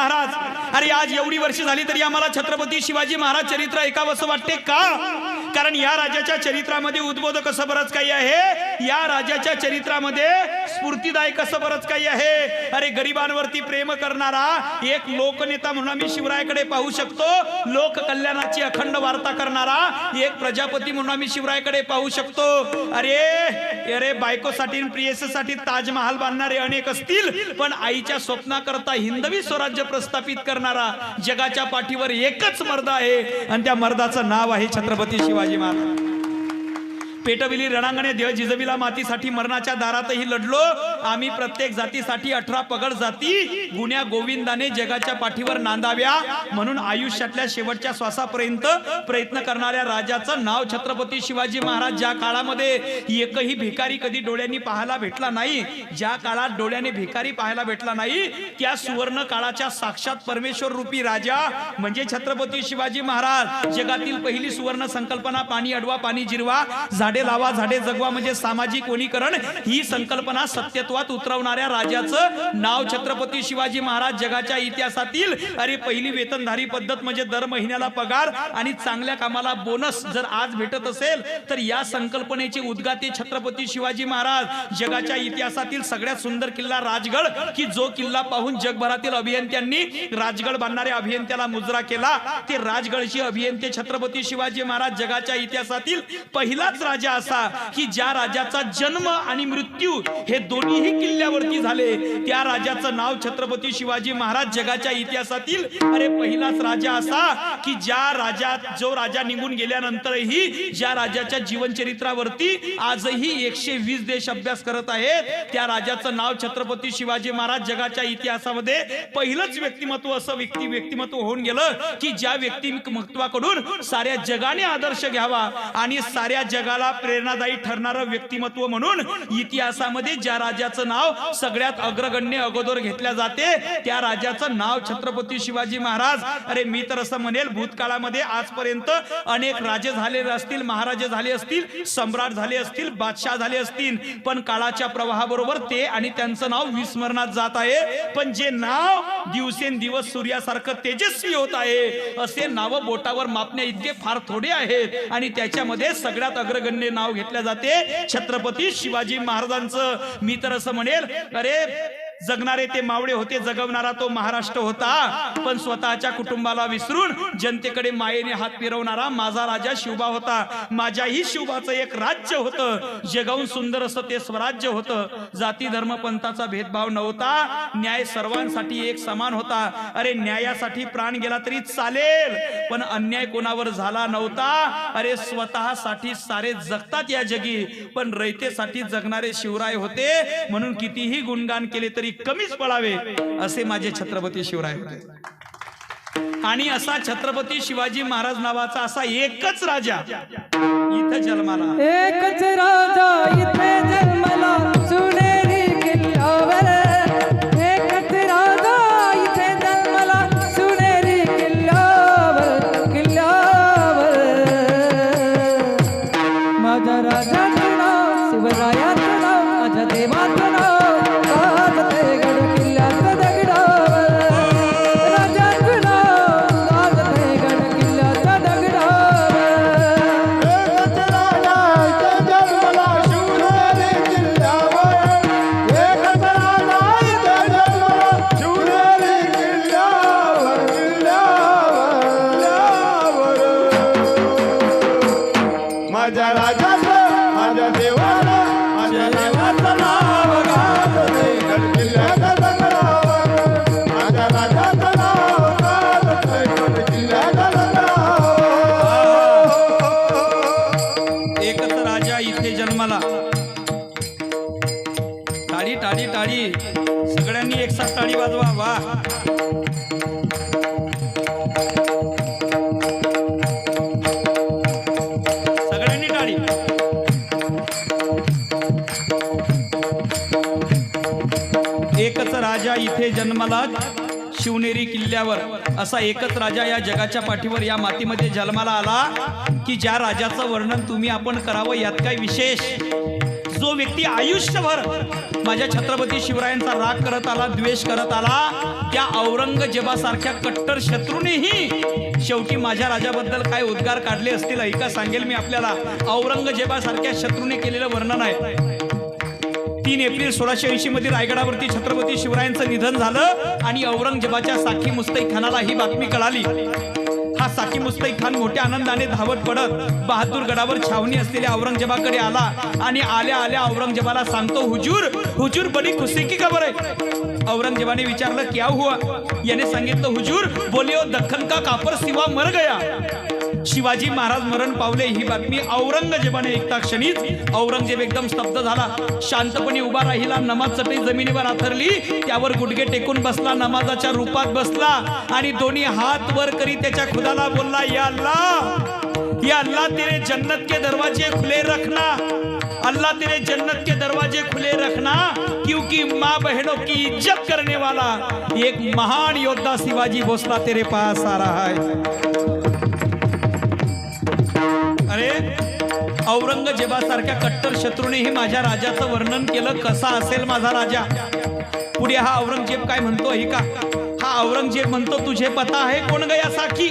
महाराज. अरे आज एवढी वर्ष झाली तरी आम्हाला छत्रपती शिवाजी महाराज चरित्र ऐकावंसं वाटते का? कारण या राजाच्या चरित्रामध्ये उद्बोधक असं बरंच काही आहे? या राजाच्या चरित्रामध्ये स्फूर्तीदायक कसं बरंच काही आहे? अरे गरिबांवरती प्रेम करणारा एक लोकनेता म्हणून आम्ही शिवरायाकडे पाहू शकतो. लोक कल्याणाची अखंड वार्ता करणारा एक प्रजापती म्हणून आम्ही शिवरायाकडे पाहू शकतो. अरे अरे बायकोसाठी प्रियसेसाठी ताजमहाल बांधणारे अनेक असतील पण आईच्या स्वप्नाकरता हिंदवी स्वराज्य प्रस्थापित करणारा जगाच्या पाठीवर एकच मर्द आहे. आणि त्या मर्दाचं नाव आहे छत्रपती शिवाजी. महाराज पेटविली रणांगणे देव जिजविला मातीसाठी मरणाच्या दारातही लढलो. आम्ही प्रत्येक जातीसाठी अठरा पगड जाती गुन्ह्या गोविंदाने जगाच्या पाठीवर नांदाव्या. म्हणून आयुष्यातल्या शेवटच्या श्वासापर्यंत प्रयत्न करणाऱ्या राजाचं नाव छत्रपती शिवाजी महाराज ज्या काळामध्ये एकही भिकारी कधी डोळ्यांनी पाहायला भेटला नाही ज्या काळात डोळ्याने भिकारी पाहायला भेटला नाही त्या सुवर्ण काळाच्या साक्षात परमेश्वर रूपी राजा म्हणजे छत्रपती शिवाजी महाराज. जगातील पहिली सुवर्ण संकल्पना पाणी अडवा पाणी जिरवा झाडे लावा झाडे जगवा म्हणजे सामाजिक वनीकरण ही संकल्पना सत्यत्वात उतरवणाऱ्या राजाचं नाव छत्रपती शिवाजी महाराज जगाच्या इतिहासातील अरे पहिली वेतनधारी पद्धत म्हणजे दर महिन्याला पगार आणि चांगल्या कामाला बोनस जर आज भेटत असेल तर या संकल्पनेचे उद्गाते छत्रपती शिवाजी महाराज. जगाच्या इतिहासातील सगळ्यात सुंदर किल्ला राजगड की जो किल्ला पाहून जगभरातील अभियंत्यांनी राजगड बांधणाऱ्या अभियंत्याला मुजरा केला ते राजगडचे अभियंते छत्रपती शिवाजी महाराज जगाच्या इतिहासातील पहिलाच राज राजा असा की ज्या राजाचा जन्म आणि मृत्यू हे दोन्हीही किल्ल्यावरती झाले. त्या राजाचं नाव छत्रपती शिवाजी महाराज जगाच्या इतिहासातील अरे पहिलाच राजा असा की ज्या राजा जो राजा निघून गेल्यानंतरही ज्या राजाच्या जीवनचरित्रावरती आजही एकशे वीस देश अभ्यास करत आहेत त्या राजाचं नाव छत्रपती शिवाजी महाराज जगाच्या इतिहासामध्ये पहिलंच व्यक्तिमत्व असं व्यक्ती व्यक्तिमत्व होऊन गेलं की ज्या व्यक्तिमत्वाकडून साऱ्या जगाने आदर्श घ्यावा आणि साऱ्या जगाला प्रेरणादायी ठरणारं व्यक्तिमत्व म्हणून इतिहासामध्ये ज्या राजाचं नाव सगळ्यात अग्रगण्य अगोदर घेतल्या जाते त्या राजाचं नाव छत्रपती शिवाजी महाराज. अरे मी तर असं म्हणेल भूतकाळामध्ये आजपर्यंत अनेक राजे झालेले असतील महाराजे झाले असतील सम्राट झाले असतील बादशाह झाले असतील पण काळाच्या प्रवाहाबरोबर ते आणि त्यांचं नाव विस्मरणात जात आहे. पण जे नाव दिवसेंदिवस सूर्यासारखं तेजस्वी होत आहे असे नाव बोटावर मापण्या इतके फार थोडे आहेत आणि त्याच्यामध्ये सगळ्यात अग्रगण्य नाव घेतल्या जाते. छत्रपती शिवाजी महाराजांचं. मी तर असं म्हणेल अरे जगणारे ते मावळे होते जगवणारा तो महाराष्ट्र होता. पण स्वतःच्या कुटुंबाला विसरून जनतेकडे मायेने हात फिरवणारा माझा राजा शिवबा होता. माझ्याही शिवबाचं एक राज्य होतं. जगाऊन सुंदर असं ते स्वराज्य होतं. जाती धर्म पंथाचा भेदभाव नव्हता. न्याय सर्वांसाठी एक समान होता. अरे न्यायासाठी प्राण गेला तरी चालेल. पण अन्याय कोणावर झाला नव्हता. अरे स्वतःसाठी सारे जगतात या जगी. पण रयतेसाठी जगणारे शिवराय होते. म्हणून कितीही गुणगान केले तरी कमीच पडावे असे माझे छत्रपती शिवराय होते. आणि असा छत्रपती शिवाजी महाराज नावाचा असा एकच राजा इथं जन्माला एकच राजा इथे टाळी टाळी टाळी सगळ्यांनी एक साथ टाळी वाजवा. वा. सगळ्यांनी टाळी एकच राजा इथे जन्माला शिवनेरी किल्ल्यावर. असा एकच राजा या जगाच्या पाठीवर या मातीमध्ये जन्माला आला की ज्या राजाचं वर्णन तुम्ही आपण करावं यात काय विशेष? जो व्यक्ती आयुष्यभर माझ्या छत्रपती शिवरायांचा राग करत आला द्वेष करत आला. त्या औरंगजेबासारख्या कट्टर शत्रूनेही शेवटी माझ्या राजाबद्दल काय उद्गार काढले असतील ऐका सांगेल मी आपल्याला. औरंगजेबासारख्या शत्रूने केलेलं वर्णन आहे. तीन एप्रिल सोळाशे ऐंशी मध्ये रायगडावरती छत्रपती शिवरायांचं निधन झालं आणि औरंगजेबाच्या साखी मुस्तई खानाला ही बातमी कळाली. हा साकी मुस्तई खान मोठ्या आनंदाने धावत पडत बहादूर गडावर छावणी असलेल्या औरंगजेबाकडे आला आणि आल्या आल्या औरंगजेबाला सांगतो हुजूर हुजूर बडी खुशी की खबर आहे? औरंगजेबाने विचारलं क्या हुआ? याने सांगितलं हुजूर बोलियो दख्खन का कापर सिवा मर गया. शिवाजी महाराज मरण पावले ही बातमी औरंगजेबाने ऐकता क्षणीच औरंगजेब एकदम स्तब्ध झाला. शांतपणे उभा राहिला नमाज चटई जमिनीवर आथरली त्यावर गुडघे टेकून बसला नमाजाच्या रूपात बसला आणि दोन्ही हात वर करी त्याच्या खुदाला बोलला या अल्लाह या अल्लाह तेरे जन्नत के दरवाजे खुले रखना अल्लाह तेरे जन्नत के दरवाजे खुले रखना क्योंकि माँ बहनों की इज्जत करने वाला एक महान योद्धा शिवाजी भोसला तेरे पास आ रहा है। अरे औरंगजेबासारख्या कट्टर शत्रूनेही माझ्या राजाचं वर्णन केलं. कसा असेल माझा राजा? पुढे हा औरंगजेब काय म्हणतो ही का? हा औरंगजेब म्हणतो तुझे पता आहे कोण गया साखी?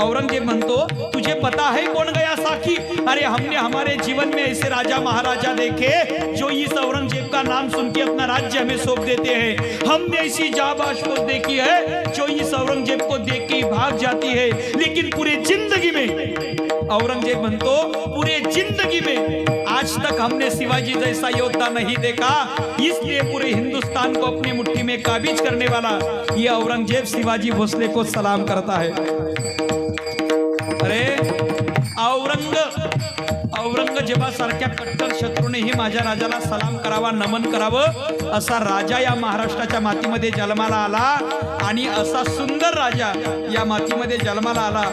औरंगजेब म्हणतो तुझे पता है कौन गया साखी? अरे हमने हमारे जीवन में ऐसे राजा महाराजा देखे जो इस औरंगजेब का नाम सुन के अपना राज्य हमें सौंप देते हैं। हमने ऐसी जाबाश को देखी है जो इस औरंगजेब को देख के भाग जाती है। लेकिन पूरी जिंदगी में औरंगजेब म्हणतो पूरे जिंदगी में आज तक हमने शिवाजी जैसा योद्धा नहीं देखा। इसलिए पूरे हिंदुस्तान को अपनी मुट्ठी में काबिज करने वाला ये औरंगजेब शिवाजी भोसले को सलाम करता है। अरे औरंग औरंगजेबासारख्या कट्टर शत्रूनेही माझ्या राजाला सलाम करावा नमन करावं असा राजा या महाराष्ट्राच्या मातीमध्ये जन्माला आला आणि असा सुंदर राजा या मातीमध्ये जन्माला आला.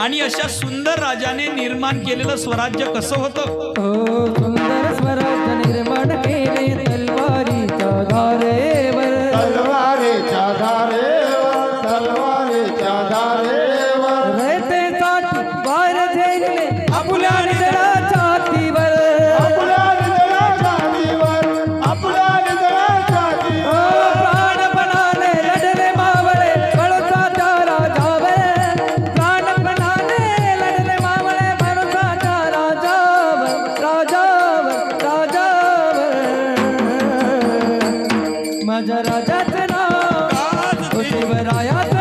आणि अशा सुंदर राजाने निर्माण केलेलं स्वराज्य कसं होतं? हो. नाव.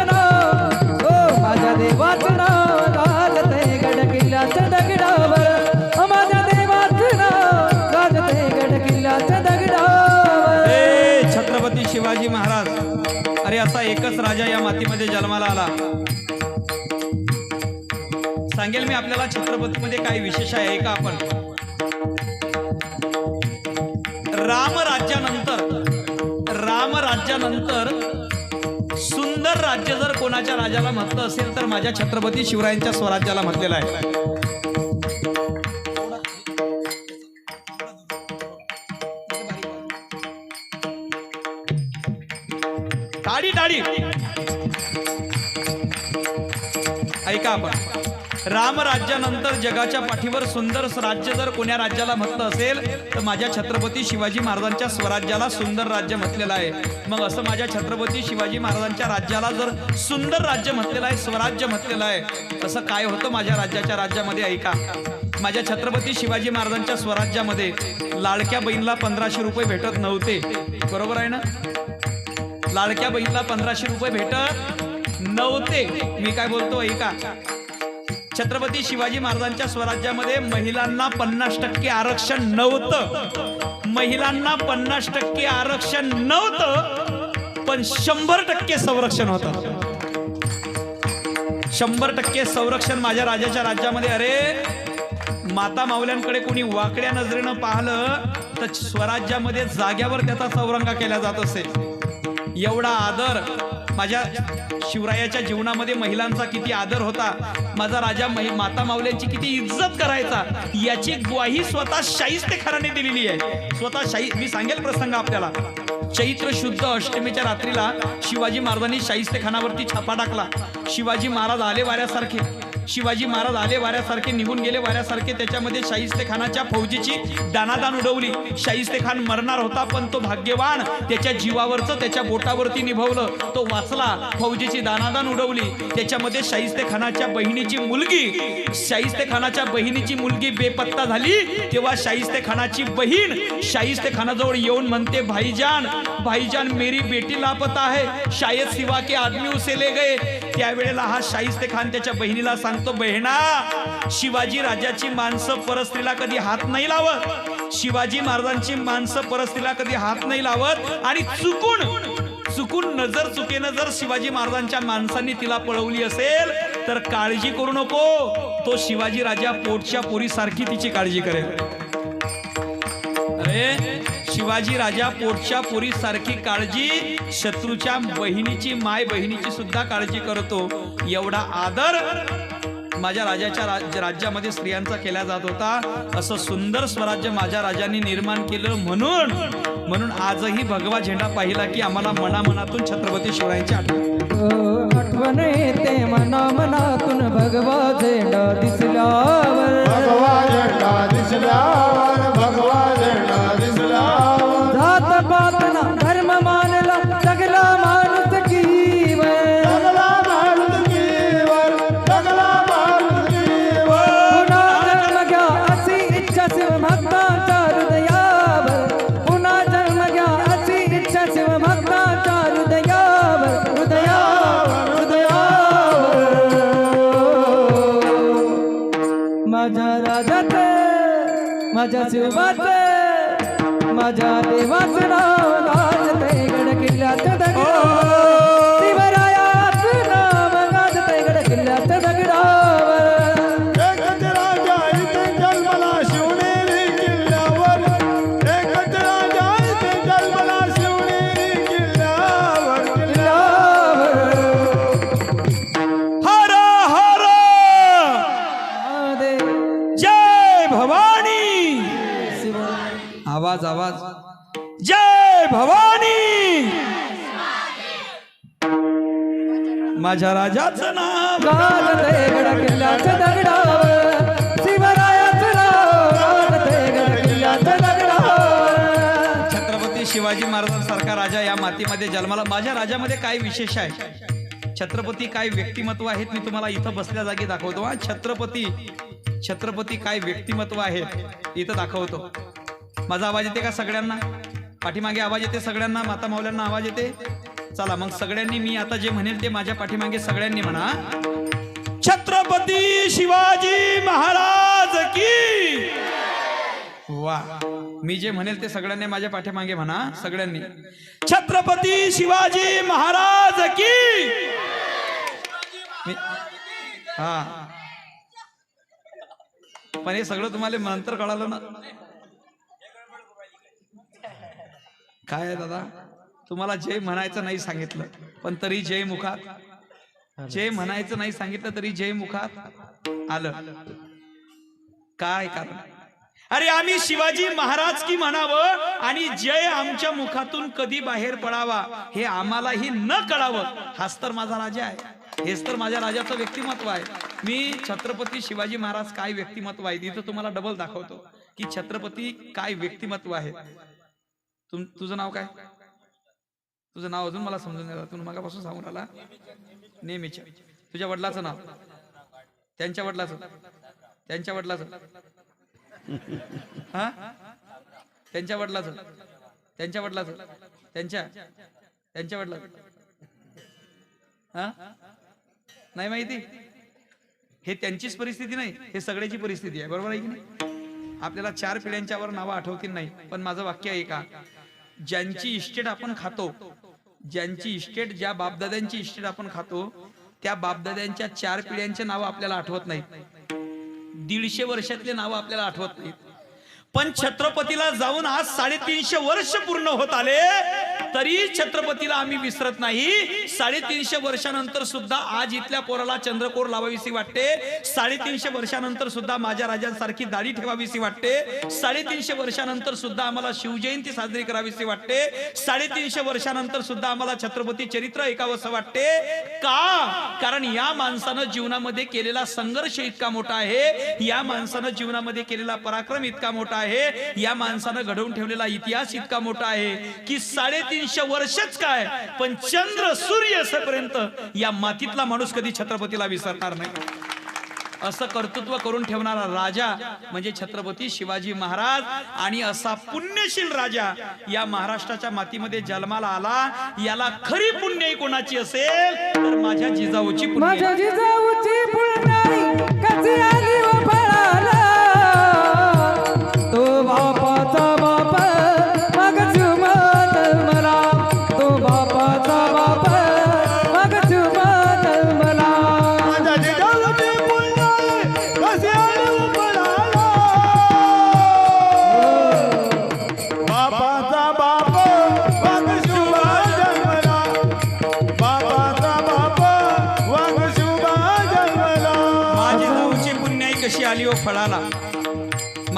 नाव. माझ्या नाव. गाजते गड किल्ल्याच्या दगडावर. ओ माझ्या देवाचं नाव. गाजते गड दगडावर. छत्रपती शिवाजी महाराज. अरे असा एकच राजा या मातीमध्ये जन्माला आला. सांगेल मी आपल्याला छत्रपतीमध्ये काय विशेष आहे का आपण. नंतर सुंदर राज्य जर कोणाच्या राजाला म्हटलं असेल तर माझ्या छत्रपती शिवरायांच्या स्वराज्याला म्हटलेलं आहे. टाळी टाळी. ऐका आपण. रामराज्यानंतर जगाच्या पाठीवर सुंदर राज्य जर कोण्या राज्याला म्हटलं असेल तर माझ्या छत्रपती शिवाजी महाराजांच्या स्वराज्याला सुंदर राज्य म्हटलेलं आहे. मग असं माझ्या छत्रपती शिवाजी महाराजांच्या राज्याला जर सुंदर राज्य म्हटलेलं आहे स्वराज्य म्हटलेलं आहे असं काय होतं माझ्या राज्याच्या राज्यामध्ये ऐका. माझ्या छत्रपती शिवाजी महाराजांच्या स्वराज्यामध्ये लाडक्या बहिणीला पंधराशे रुपये भेटत नव्हते. बरोबर आहे ना? लाडक्या बहिणीला पंधराशे रुपये भेटत नव्हते. मी काय बोलतो ऐका. छत्रपती शिवाजी महाराजांच्या स्वराज्यामध्ये महिलांना पन्नास टक्के आरक्षण नव्हतं. महिलांना पन्नास टक्के आरक्षण नव्हतं पण शंभर टक्के संरक्षण होतं. शंभर टक्के संरक्षण माझ्या राजाच्या राज्यामध्ये. अरे माता माऊल्यांकडे कोणी वाकड्या नजरेनं पाहिलं तर स्वराज्यामध्ये जाग्यावर त्याचा चौरंगा केला जात असे. एवढा आदर माझ्या शिवरायाच्या जीवनामध्ये महिलांचा किती आदर होता. माझा राजा माता माऊल्यांची किती इज्जत करायचा याची ग्वाही स्वतः शाहिस्ते खराने दिलेली आहे. स्वतः शाही मी सांगेल प्रसंग आपल्याला. चैत्र शुद्ध अष्टमीच्या रात्रीला शिवाजी महाराजांनी शाहिस्ते खानावरती छापा टाकला. शिवाजी महाराज आले वाऱ्यासारखे शिवाजी महाराज आले वाऱ्यासारखे निघून गेले वाऱ्यासारखे त्याच्यामध्ये शाहिस्ते खानाच्या फौजीची दानादान उडवली. शाहिस्ते खान मरणार होता पण तो भाग्यवान. त्याच्या जीवावरचं त्याच्या बोटावरती निभवलं. तो वाचला फौजीची दानादान उडवली. त्याच्यामध्ये शाहिस्ते खानाच्या बहिणीची मुलगी शाहिस्ते खानाच्या बहिणीची मुलगी बेपत्ता झाली. तेव्हा शाहिस्ते खानाची बहीण शाहिस्ते खानाजवळ येऊन म्हणते भाईजान भाईजान मेरी बेटी लापता आहे शायद सिवा के आदमी उसे ले गए. त्यावेळेला हा शाहिस्ते खान त्याच्या बहिणीला सांगतो बहिणा शिवाजी राजाची माणसं परस्त्रीला कधी हात नाही लावत? शिवाजी महाराजांची माणसं परस्त्रीला कधी हात नाही लावत? आणि चुकून चुकून नजर चुकेनं जर शिवाजी महाराजांच्या माणसांनी तिला पळवली असेल तर काळजी करू नको. तो शिवाजी राजा पोटच्या पोरीसारखी तिची काळजी करेल. अरे शिवाजी राजा पोटच्या पोरीसारखी काळजी शत्रूच्या बहिणीची माय बहिणीची सुद्धा काळजी करतो. एवढा आदर माझ्या राजाच्या राज- राज्यामध्ये स्त्रियांचा केला जात होता. असं सुंदर स्वराज्य माझ्या राजांनी निर्माण केलं म्हणून म्हणून आजही भगवा झेंडा पाहिला की आम्हाला मनामनातून छत्रपती शिवरायांची आठवण आठवण येते मनामनातून भगवा झेंडा दिसल्यावर. माझ्या राजात माझ्या शिवात माझ्या देवाचं नाव गाजते गड किल्ल्याचं आवाज आवाज. जय भवानी! माझ्या राजाचं नाव. गाजते गड किल्ल्याचं दगडावर शिवरायाचं नाव गाजते गड किल्ल्याचं दगडावर. छत्रपती शिवाजी महाराजांसारखा राजा या मातीमध्ये जन्माला. माझ्या राजामध्ये काय विशेष आहे? छत्रपती काय व्यक्तिमत्व आहेत? मी तुम्हाला इथं बसल्या जागी दाखवतो. हा छत्रपती. छत्रपती काय व्यक्तिमत्व आहेत इथं दाखवतो. माझा आवाज येते का सगळ्यांना? पाठीमागे आवाज येते सगळ्यांना? माता मावल्यांना आवाज येते? चला मग सगळ्यांनी मी आता जे म्हणेल ते माझ्या पाठीमागे सगळ्यांनी म्हणा. छत्रपती शिवाजी महाराज की वा. मी जे म्हणेल ते सगळ्यांनी माझ्या पाठीमागे म्हणा सगळ्यांनी. छत्रपती शिवाजी महाराज की हा. पण हे सगळं तुम्हाला नंतर कळालं ना? काय आहे दादा? तुम्हाला जय म्हणायचं नाही सांगितलं पण तरी जय मुखात जय म्हणायचं नाही सांगितलं तरी जय मुखात आलं. काय कारण? अरे आम्ही शिवाजी महाराज की म्हणावं आणि जय आमच्या मुखातून कधी बाहेर पडावा हे आम्हालाही न कळावं. हाच तर माझा राजा आहे. हेच तर माझ्या राजाचं व्यक्तिमत्व आहे. मी छत्रपती शिवाजी महाराज काय व्यक्तिमत्व आहे? तिथं तुम्हाला डबल दाखवतो की छत्रपती काय व्यक्तिमत्व आहे. तुम तुझं नाव काय? तुझं नाव अजून मला समजून नाही आलं. तू मगापासून सांगून आला नेहमीच्या. तुझ्या वडिलाचं नाव? त्यांच्या वडिलाचं? त्यांच्या वडिलाचं? हा? त्यांच्या वडिलाचं? त्यांच्या वडिलाचं? त्यांच्या? त्यांच्या वडिलाचं? हा? नाही माहिती? हे त्यांचीच परिस्थिती नाही हे सगळ्याची परिस्थिती आहे. बरोबर आहे की नाही? आपल्याला चार पिढ्यांच्यावर नावं आठवतील नाही पण माझं वाक्य आहे का? ज्यांची इस्टेट आपण खातो ज्यांची इस्टेट ज्या बापदाद्यांची इस्टेट आपण खातो त्या बापदाद्यांच्या चार पिढ्यांचे नावं आपल्याला आठवत नाहीत. दीडशे वर्षातले नावं आपल्याला आठवत नाहीत. पण छत्रपतीला जाऊन आज साडेतीनशे वर्ष पूर्ण होत आले. तरी छत्रपतीला आम्ही विसरत नाही. साडेतीनशे वर्षानंतर सुद्धा आज इथल्या पोराला चंद्रकोर लावावीशी वाटते. साडेतीनशे वर्षानंतर सुद्धा माझ्या राजांसारखी दाढी ठेवावीशी वाटते. साडेतीनशे वर्षानंतर सुद्धा आम्हाला शिवजयंती साजरी करावीशी वाटते. साडेतीनशे वर्षानंतर सुद्धा आम्हाला छत्रपती चरित्र ऐकावंसं वाटते. का? कारण या माणसानं जीवनामध्ये केलेला संघर्ष इतका मोठा आहे. या माणसानं जीवनामध्ये केलेला पराक्रम इतका मोठा आहे. या माणसानं घडवून ठेवलेला इतिहास इतका मोठा आहे की साडेतीन तीनशे वर्षच काय? पण चंद्र सूर्य असेपर्यंत या मातीतला माणूस कधी छत्रपतीला विसरणार नाही. असं कर्तृत्व करून ठेवणारा राजा म्हणजे छत्रपती शिवाजी महाराज आणि असा पुण्यशील राजा या महाराष्ट्राच्या मातीमध्ये जन्माला आला. याला खरी पुण्य कोणाची असेल? तर माझ्या जिजाऊची पुण्य.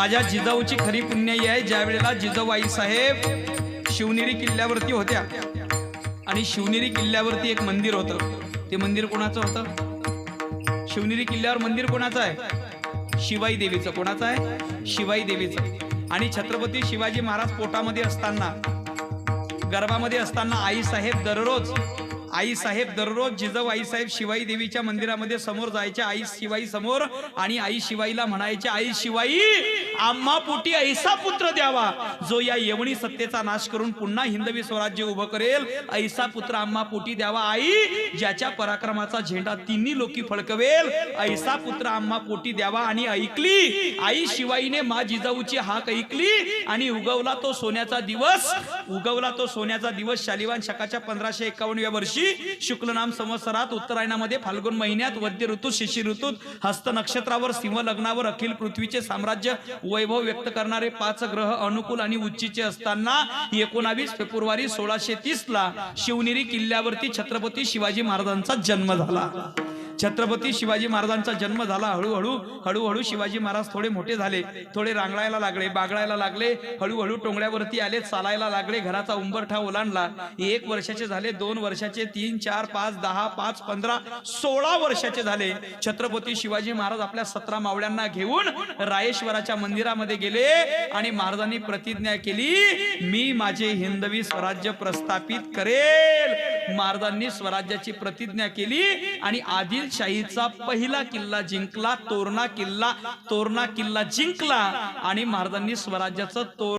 माझ्या जिजाऊची खरी पुण्याई आहे. ज्या वेळेला जिजाऊ साहेब शिवनेरी किल्ल्यावरती होत्या आणि शिवनेरी किल्ल्यावरती एक मंदिर होतं. ते मंदिर कोणाचं होतं? शिवनेरी किल्ल्यावर मंदिर कोणाचं आहे? शिवाई देवीचं. कोणाचं आहे? शिवाई देवीचं. आणि छत्रपती शिवाजी महाराज पोटामध्ये असताना गर्भामध्ये असताना आई साहेब दररोज आई साहेब दररोज जिजाऊ आई साहेब शिवाई देवीच्या मंदिरामध्ये समोर जायच्या आई शिवाई समोर आणि आई शिवाईला म्हणायचे आई शिवाई आम्हा पोटी ऐसा पुत्र द्यावा जो या यवनी सत्तेचा नाश करून पुन्हा हिंदवी स्वराज्य उभं करेल. ऐसा पुत्र आम्हा पोटी द्यावा आई ज्याच्या पराक्रमाचा झेंडा तिन्ही लोकी फडकवेल. ऐसा पुत्र आम्हा पोटी द्यावा आणि ऐकली आई शिवाईने मा जिजाऊची हाक ऐकली आणि उगवला तो सोन्याचा दिवस. उगवला तो सोन्याचा दिवस शालिवान शकाच्या पंधराशे एकावन्नव्या वर्षी. शुक्ल नाम संवत्सरात उत्तरायणामध्ये फाल्गुन महिन्यात वद्य ऋतूत शिशी ऋतूत हस्त नक्षत्रावर सिंह लग्नावर अखिल पृथ्वीचे साम्राज्य वैभव व्यक्त करणारे पाच ग्रह अनुकूल आणि उच्चीचे असताना एकोणावीस फेब्रुवारी सोळाशे तीस ला शिवनेरी किल्ल्यावरती छत्रपती शिवाजी महाराजांचा जन्म झाला. छत्रपती शिवाजी महाराजांचा जन्म झाला. हळूहळू हळूहळू शिवाजी महाराज थोडे मोठे झाले. थोडे रांगडायला लागले बागळायला लागले. हळूहळू टोंगळ्यावरती आले चालायला लागले घराचा उंबरठा ओलांडला. एक वर्षाचे झाले दोन वर्षाचे तीन चार पाच दहा पाच पंधरा सोळा वर्षाचे झाले. छत्रपती शिवाजी महाराज आपल्या सतरा मावळ्यांना घेऊन रायेश्वराच्या मंदिरामध्ये गेले आणि महाराजांनी प्रतिज्ञा केली मी माझे हिंदवी स्वराज्य प्रस्थापित करेल. महाराजांनी स्वराज्याची प्रतिज्ञा केली आणि आदिलशाहीचा पहिला किल्ला जिंकला तोरणा किल्ला तोरणा किल्ला जिंकला आणि महाराजांनी स्वराज्याचं तोर